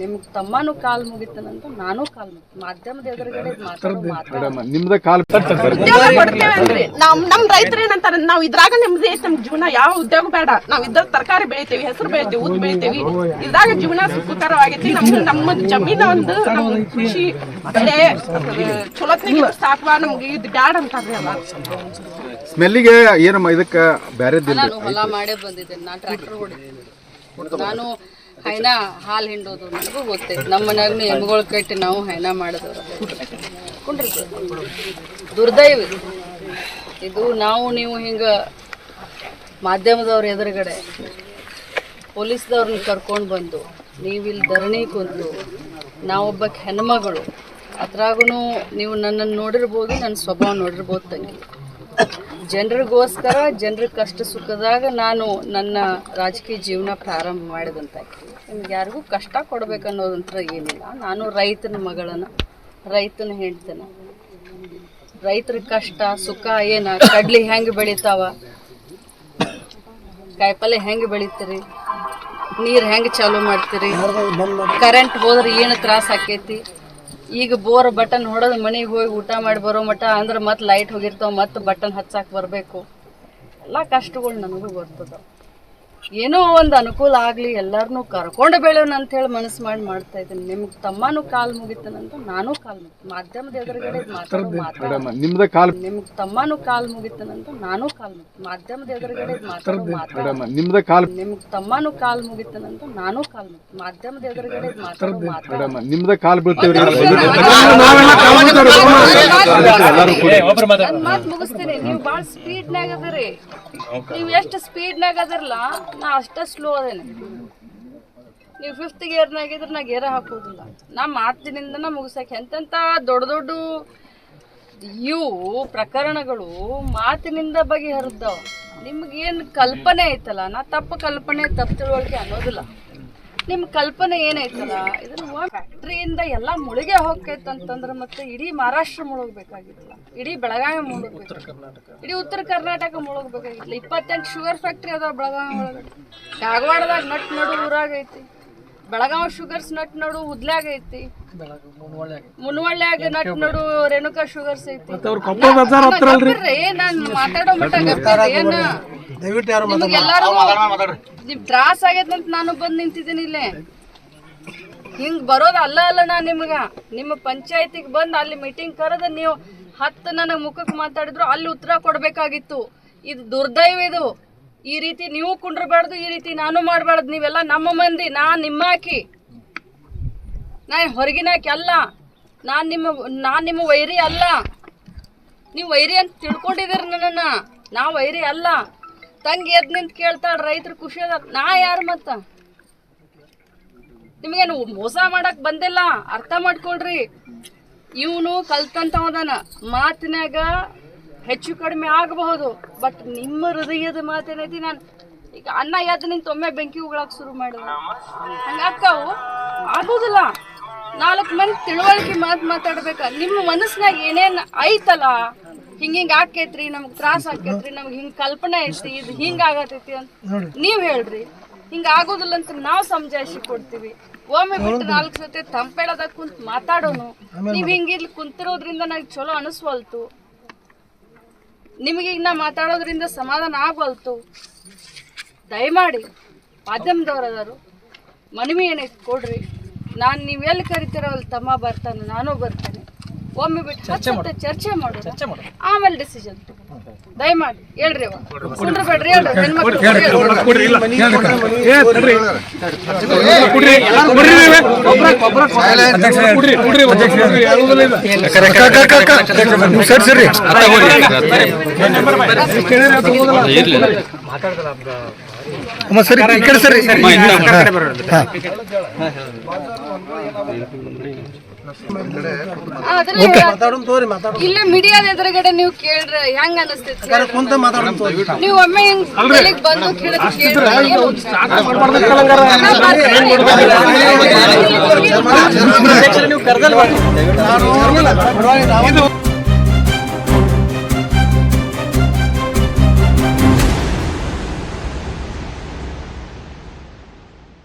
ನಿಮ್ಗ್ ತಮ್ಮನು ಕಾಲ್ ಮುಗಿತನಂತ ನಾನು ಕಾಲ್ ಮುಗಿತೀನಿ ಮಾಧ್ಯಮದ ಎದುರುಗಡೆ ಮಾತಾಡೋ ಮಾತಾಡ ನಿಮ್ದ ಕಾಲ್ ಉದ್ಯೋಗ ಕೊಡ್ತೇವಲ್ರಿ. ನಮ್ ನಮ್ ರೈತರು ಏನಂತಾರ ನಾವ್ ಇದ್ರಾಗ ನಿಮ್ದು ನಮ್ ಜೀವನ ಯಾವ ಉದ್ಯೋಗ ಬೇಡ. ನಾವ್ ಇದ್ರ ತರಕಾರಿ ಬೆಳಿತೇವಿ ಹೆಸರು ಬೆಳಿತೇವಿ ಉದ್ ಬೆಳಿತೇವಿ. ಇದ್ರಾಗ ಜೀವನ ಸುಖಕರವಾಗೈತಿ. ನಮ್ಗೆ ನಮ್ಮ ಜಮೀನ ಒಂದು ನಮ್ ಕೃಷಿ ಬೆಳೆ ಚಲೋತ್ನಿಗೆ ಸಾಕುವ ನಮ್ಗೆ ಇದು ಬ್ಯಾಡ ಅಂತಾರ್ರಿ ಅಲ್ಲ ಸ್ಮೆಲ್ಲಿಗೆ ಏನಮ್ಮ ಇದಕ್ಕೆ ಬೇರೆ ಬ್ಯಾರೆದಿಲ್ಲ ನಾನು ಹೊಲ ಮಾಡಿ ಬಂದಿದ್ದೇನೆ. ನಾನು ಟ್ರ್ಯಾಕ್ಟರ್ ನಾನು ಹೈನ ಹಾಲು ಹಿಂಡೋದು ನನಗೂ ಗೊತ್ತೈತೆ ನಮ್ಮ ಮನೆಯಾಗ ಎಮ್ಗಳು ಕಟ್ಟಿ ನಾವು ಹೈನಾ ಮಾಡಿದವ್ರು. ಕುಂಡ್ರಿ ದುರ್ದೈವ ಇದು. ಇದು ನಾವು, ನೀವು ಹಿಂಗ ಮಾಧ್ಯಮದವ್ರ ಎದುರುಗಡೆ ಪೊಲೀಸ್ದವ್ರನ್ನ ಕರ್ಕೊಂಡು ಬಂದು, ನೀವಿಲ್ಲಿ ಧರಣಿ ಕುಂತು ನಾವೊಬ್ಬ ಹೆಣ್ಮಗಳು ಅದ್ರಾಗೂ ನೀವು ನನ್ನನ್ನು ನೋಡಿರ್ಬೋದು ನನ್ನ ಸ್ವಭಾವ ನೋಡಿರ್ಬೋದು ತಂಗಿ. ಜನರಿಗೋಸ್ಕರ ಜನರ ಕಷ್ಟ ಸುಖದಾಗ ನಾನು ನನ್ನ ರಾಜಕೀಯ ಜೀವನ ಪ್ರಾರಂಭ ಮಾಡಿದಂತ ನಿಮ್ಗೆ ಯಾರಿಗೂ ಕಷ್ಟ ಕೊಡ್ಬೇಕನ್ನೋದಂತ ಏನಿಲ್ಲ. ನಾನು ರೈತನ ಮಗಳನ್ನ ರೈತನ ಹೆಂಡ್ತನ. ರೈತರ ಕಷ್ಟ ಸುಖ ಏನ ಕಡ್ಲಿ ಹೆಂಗೆ ಬೆಳಿತಾವ? ಕಾಯಿಪಲ್ಲೆ ಹೆಂಗೆ ಬೆಳಿತೀರಿ? ನೀರು ಹೆಂಗೆ ಚಾಲೂ ಮಾಡ್ತೀರಿ? ಕರೆಂಟ್ ಹೋದ್ರೆ ಏನು ತ್ರಾಸ ಆಕೈತಿ? ಈಗ ಬೋರ್ ಬಟನ್ ಹೊಡೆದ್ ಮನೆಗೆ ಹೋಗಿ ಊಟ ಮಾಡಿ ಬರೋ ಮಟ ಅಂದ್ರೆ ಮತ್ತೆ ಲೈಟ್ ಹೋಗಿರ್ತಾವ, ಮತ್ತೆ ಬಟನ್ ಹಚ್ಚಾಕ್ ಬರಬೇಕು. ಎಲ್ಲ ಕಷ್ಟಗಳು ನನಗೂ ಗೊತ್ತದ. ಏನೋ ಒಂದು ಅನುಕೂಲ ಆಗಲಿ ಎಲ್ಲರನ್ನೂ ಕರ್ಕೊಂಡು ಬೆಳೆಯೋಣ ಅಂತ ಹೇಳಿ ಮನಸ್ಸು ಮಾಡಿ ಮಾಡ್ತಾ ಇದ್ದೀನಿ. ನಿಮ್ಗೆ ತಮ್ಮನೂ ಕಾಲ್ ಮುಗಿತಾನಂತ ನಾನು ಕಾಲ್ ಮುಗಿತೀನಿ ಮಾಧ್ಯಮದ ಎದುರುಗಡೆ ಮಾತಾಡೋ ನಿಮ್ದ ಕಾಲ್ ನಿಮ್ಗೆ ತಮ್ಮನೂ ಕಾಲು ಮುಗಿತಾನಂತ ನಾನು ಕಾಲ್ ಮುಗಿತೀನಿ ಮಾಧ್ಯಮದ ಎದುರುಗಡೆ ಮಾತಾಡೋ ಮಾತಾಡ ನಿಮ್ದ ಕಾಲು ನಿಮ್ಗೆ ತಮ್ಮನೂ ಕಾಲು ಮುಗಿತಾನಂತ ನಾನು ಕಾಲು ಮುಗಿತೀನಿ ಮಾಧ್ಯಮದ ಎದುರುಗಡೆ ಮಾತಾಡೋ ಮಾತಾಡ ನಿಮ್ದ ಕಾಲ್ ಬೀಳ್ತೇವ್ರಿ ಮಾತು ಮಾತ್ ಮುಗಿಸ್ತೀನಿ. ನೀವು ಭಾಳ ಸ್ಪೀಡ್ನಾಗ ಅದರಿ. ನೀವು ಎಷ್ಟು ಸ್ಪೀಡ್ನಾಗ ಅದರಲ್ಲ ನಾ ಅಷ್ಟ ಸ್ಲೋ ಅದೇನೆ. ನೀವು ಫಿಫ್ತ್ ಗೇರ್ನಾಗಿದ್ರೆ ನಾ ಗೇರ ಹಾಕೋದಿಲ್ಲ ನಾ ಮಾತಿನಿಂದನ ಮುಗಿಸಕ್ಕೆ ಎಂತೆಂಥ ದೊಡ್ಡ ದೊಡ್ಡ ಇವು ಪ್ರಕರಣಗಳು ಮಾತಿನಿಂದ ಬಗೆಹರಿದ್ದಾವ ನಿಮ್ಗೇನು ಕಲ್ಪನೆ ಐತಲ್ಲ? ನಾ ತಪ್ಪು ಕಲ್ಪನೆ ತಪ್ಪು ತಿಳುವಳಿಕೆ ಅನ್ನೋದಿಲ್ಲ. ನಿಮ್ಮ ಕಲ್ಪನೆ ಏನೈತಲ್ಲ ಇದನ್ನ ಫ್ಯಾಕ್ಟ್ರಿಯಿಂದ ಎಲ್ಲ ಮುಳುಗೆ ಹೋಗ್ತೈತಂತಂದ್ರೆ ಮತ್ತೆ ಇಡೀ ಮಹಾರಾಷ್ಟ್ರ ಮುಳುಗಬೇಕಾಗಿತ್ತಲ್ಲ. ಇಡೀ ಬೆಳಗಾವಿ ಮುಳುಗಬೇಕು. ಇಡೀ ಉತ್ತರ ಕರ್ನಾಟಕ ಮುಳುಗಬೇಕಾಗಿತ್ತಲ್ಲ. ಇಪ್ಪತ್ತೆಂಟು ಶುಗರ್ ಫ್ಯಾಕ್ಟ್ರಿ ಅದಾವ ಬೆಳಗಾವಿ ಒಳಗಡೆ. ಕಾಗವಾಡದಾಗ ನಟ್ ನಡು ಊರಾಗೈತಿ. ಬೆಳಗಾವಿ ಶುಗರ್ಸ್ ನಟ್ ನಡು ಉದ್ಲ್ಯಾಗ ಐತಿ ಮುನ್ವಳ್ಳ್ಯಾಗ ನಟ್ ನಡು ರೇಣುಕಾ ಶುಗರ್ಸ್ ಐತಿ. ನಾನು ನಾನ್ ಮಾತಾಡೋ ಮಟ್ಟ ನಿಮ್ ತ್ರಾಸ ಆಗೈತೆ ಅಂತ ನಾನು ಬಂದ್ ನಿಂತಿದ್ದೀನಿ ಇಲ್ಲೇ. ಹಿಂಗ್ ಬರೋದು ಅಲ್ಲ ಅಲ್ಲ ನಾ ನಿಮ್ಗ. ನಿಮ್ಮ ಪಂಚಾಯತಿಗೆ ಬಂದ್ ಅಲ್ಲಿ ಮೀಟಿಂಗ್ ಕರೆದ ನೀವು ಹತ್ತು ನನಗ್ ಮುಖಕ್ಕೆ ಮಾತಾಡಿದ್ರು ಅಲ್ಲಿ ಉತ್ತರ ಕೊಡ್ಬೇಕಾಗಿತ್ತು. ಇದು ದುರ್ದೈವ ಇದು. ಈ ರೀತಿ ನೀವು ಕುಂಡ್ರಬಾರ್ದು ಈ ರೀತಿ ನಾನು ಮಾಡಬಾರ್ದು. ನೀವೆಲ್ಲ ನಮ್ಮ ಮಂದಿ ನಾ ನಿಮ್ಮಾಕಿ ನಾ ಹೊರಗಿನಾಕಿ ಅಲ್ಲ. ನಾನು ನಿಮ್ಮ ನಾನ್ ನಿಮ್ಮ ವೈರಿ ಅಲ್ಲ. ನೀವು ವೈರಿ ಅಂತ ತಿಳ್ಕೊಂಡಿದ್ದೀರಿ ನನ್ನ ನಾ ವೈರಿ ಅಲ್ಲ. ತಂಗಿ ಎದ್ ನಿಂತ ಕೇಳ್ತಾಳ, ರೈತರು ಖುಷಿ ಅದ ನಾ ಯಾರು ಮತ್ತ? ನಿಮಗೇನು ಮೋಸ ಮಾಡಕ್ ಬಂದಿಲ್ಲ? ಅರ್ಥ ಮಾಡ್ಕೊಳ್ರಿ. ಇವನು ಕಲ್ತಂತವದಾನ ಮಾತಿನಾಗ ಹೆಚ್ಚು ಕಡಿಮೆ ಆಗಬಹುದು. ಬಟ್ ನಿಮ್ಮ ಹೃದಯದ ಮಾತೇನೈತಿ ನಾನು ಈಗ ಅನ್ನ ಎದ್ದು ನಿಂತ ಒಮ್ಮೆ ಬೆಂಕಿ ಉಗಳಕ್ ಶುರು ಮಾಡಿದ. ಹಂಗಾಕ್ಕವು ಆಗೋದಿಲ್ಲ. ನಾಲ್ಕು ಮಂದಿ ತಿಳುವಳಿಕೆ ಮಾತು ಮಾತಾಡ್ಬೇಕ. ನಿಮ್ಮ ಮನಸ್ಸಿನಾಗ ಏನೇನು ಐತಲ್ಲ ಹಿಂಗ ಹಿಂಗ ಆಕೇತ್ರಿ ನಮ್ಗ್ ತ್ರಾಸ ಆಕೇತ್ರಿ ನಮ್ಗ್ ಹಿಂಗ ಕಲ್ಪನೆ ಐತಿ ಇದು ಹಿಂಗ ಆಗತೈತಿ ಅಂತ ನೀವ್ ಹೇಳ್ರಿ. ಹಿಂಗ ಆಗೋದಿಲ್ಲ ಅಂತ ನಾವ್ ಸಮಜಾಯಿಸಿ ಕೊಡ್ತೀವಿ. ಒಮ್ಮೆ ಬಿಟ್ಟು ನಾಲ್ಕು ಸತಿ ತಂಪೆಳದಾಗ ಕುಂತ ಮಾತಾಡೋನು. ನೀವ್ ಹಿಂಗ ಇಲ್ಲಿ ಕುಂತಿರೋದ್ರಿಂದ ನಂಗೆ ಚಲೋ ಅನಿಸ್ವಲ್ತು. ನಿಮಗೆ ಈಗ ನಾ ಮಾತಾಡೋದ್ರಿಂದ ಸಮಾಧಾನ ಆಗ್ವಲ್ತು. ದಯಮಾಡಿ ಮಾಧ್ಯಮದವರದಾರು ಮನವಿ ಏನೈತಿ ಕೊಡ್ರಿ. ನಾನು ನೀವೆಲ್ಲಿ ಎಲ್ಲಿ ಕರಿತೀರೋ ಅಲ್ಲಿ ತಮ್ಮ ಬರ್ತಾನೆ ನಾನು ಬರ್ತೇನೆ. ಒಮ್ಮೆ ಬಿಟ್ಟು ಚರ್ಚೆ ಮಾಡೋಣ ಆಮೇಲೆ ಡಿಸಿಷನ್ ದಯಮಾಡಿ ಹೇಳ್ರಿ ಅವ ಕುಂಡ್ರಬೇಡ್ರಿ ಹೇಳ್ರಿ ಹೆಣ್ಮಕ್ಳು ಸರಿ ಈ ಕಡೆ ಸರಿ ಅದ್ರಲ್ಲಿ ಇಲ್ಲೇ ಮೀಡಿಯಾದ ಎದುರುಗಡೆ ನೀವು ಕೇಳ್ರೆ ಹೆಂಗ ಅನಿಸ್ತೈತಿ ನೀವು ಒಮ್ಮೆ ಹಿಂಗ್ ಬಂದು ಕೇಳಿದ್ರೆ